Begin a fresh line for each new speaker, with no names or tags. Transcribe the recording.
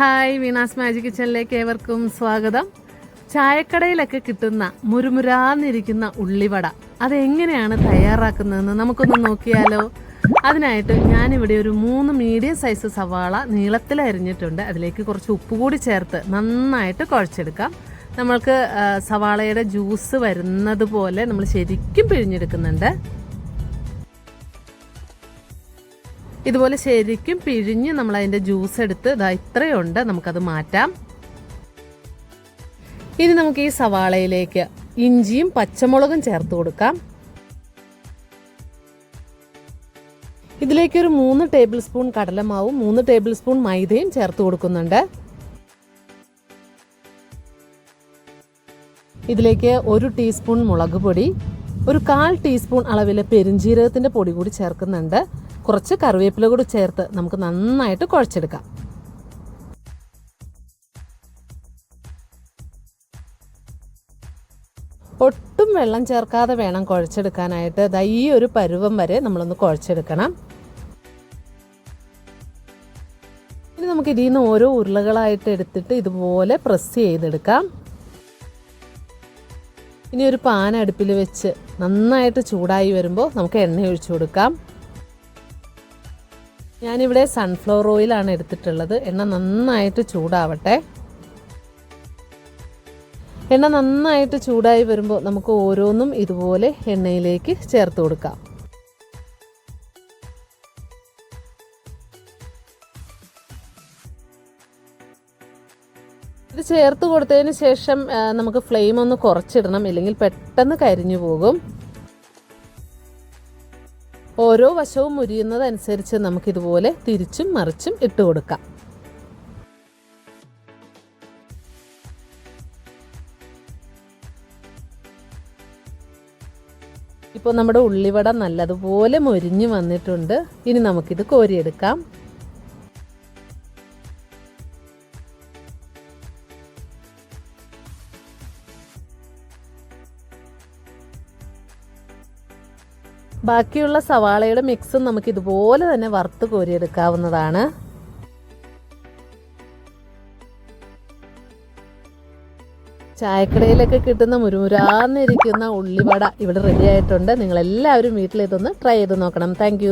Hi Veena's magic കിച്ചണിലേക്ക് ഏവർക്കും സ്വാഗതം. ചായക്കടയിലൊക്കെ കിട്ടുന്ന മുരുമുരാന്നിരിക്കുന്ന ഉള്ളിവട അതെങ്ങനെയാണ് തയ്യാറാക്കുന്നതെന്ന് നമുക്കൊന്ന് നോക്കിയാലോ? അതിനായിട്ട് ഞാനിവിടെ ഒരു മൂന്ന് മീഡിയം സൈസ് സവാള നീളത്തിൽ അരിഞ്ഞിട്ടുണ്ട്. അതിലേക്ക് കുറച്ച് ഉപ്പ് കൂടി ചേർത്ത് നന്നായിട്ട് കുഴച്ചെടുക്കാം. നമ്മൾക്ക് സവാളയുടെ ജ്യൂസ് വരുന്നത് പോലെ നമ്മൾ ശരിക്കും പിഴിഞ്ഞെടുക്കുന്നുണ്ട്. ഇതുപോലെ ശരിക്കും പിഴിഞ്ഞ് നമ്മൾ അതിന്റെ ജ്യൂസ് എടുത്ത് ഇതാ ഇത്രയുണ്ട് നമുക്കത് മാറ്റാം. ഇനി നമുക്ക് ഈ സവാളയിലേക്ക് ഇഞ്ചിയും പച്ചമുളകും ചേർത്ത് കൊടുക്കാം. ഇതിലേക്ക് ഒരു മൂന്ന് ടേബിൾ സ്പൂൺ കടലമാവും മൂന്ന് ടേബിൾ സ്പൂൺ മൈദയും ചേർത്ത് കൊടുക്കുന്നുണ്ട്. ഇതിലേക്ക് ഒരു ടീസ്പൂൺ മുളക് പൊടി ഒരു കാൽ ടീസ്പൂൺ അളവിലെ പെരുംജീരകത്തിന്റെ പൊടി കൂടി ചേർക്കുന്നുണ്ട്. കുറച്ച് കറിവേപ്പില കൂടി ചേർത്ത് നമുക്ക് നന്നായിട്ട് കുഴച്ചെടുക്കാം. ഒട്ടും വെള്ളം ചേർക്കാതെ വേണം കുഴച്ചെടുക്കാനായിട്ട്. ദാ ഈ ഒരു പരുവം വരെ നമ്മളൊന്ന് കുഴച്ചെടുക്കണം. ഇനി നമുക്ക് ഇതിൽ നിന്ന് ഓരോ ഉരുളകളായിട്ട് എടുത്തിട്ട് ഇതുപോലെ പ്രസ് ചെയ്തെടുക്കാം. ഇനി ഒരു പാൻ അടുപ്പിൽ വെച്ച് നന്നായിട്ട് ചൂടായി വരുമ്പോൾ നമുക്ക് എണ്ണ ഒഴിച്ചു കൊടുക്കാം. ഞാനിവിടെ സൺഫ്ലവർ ഓയിലാണ് എടുത്തിട്ടുള്ളത്. എണ്ണ നന്നായിട്ട് ചൂടാവട്ടെ. എണ്ണ നന്നായിട്ട് ചൂടായി വരുമ്പോൾ നമുക്ക് ഓരോന്നും ഇതുപോലെ എണ്ണയിലേക്ക് ചേർത്ത് കൊടുക്കാം. ഇത് ചേർത്ത് കൊടുത്തതിന് ശേഷം നമുക്ക് ഫ്ലെയിം ഒന്ന് കുറച്ചിടണം. ഇല്ലെങ്കിൽ പെട്ടെന്ന് കരിഞ്ഞു പോകും. ഓരോ വശവും മുരിയുന്നതനുസരിച്ച് നമുക്കിതുപോലെ തിരിച്ചും മറിച്ചും ഇട്ട് കൊടുക്കാം. ഇപ്പോൾ നമ്മുടെ ഉള്ളിവട നല്ലതുപോലെ മൊരിഞ്ഞ് വന്നിട്ടുണ്ട്. ഇനി നമുക്കിത് കോരിയെടുക്കാം. ബാക്കിയുള്ള സവാളയുടെ മിക്സും നമുക്ക് ഇതുപോലെ തന്നെ വറുത്ത് കോരിയെടുക്കാവുന്നതാണ്. ചായക്കടയിലൊക്കെ കിട്ടുന്ന മുരുമുരാന്നിരിക്കുന്ന ഉള്ളിവട ഇവിടെ റെഡി ആയിട്ടുണ്ട്. വീട്ടിൽ ഇതൊന്ന് ട്രൈ ചെയ്ത് നോക്കണം. താങ്ക്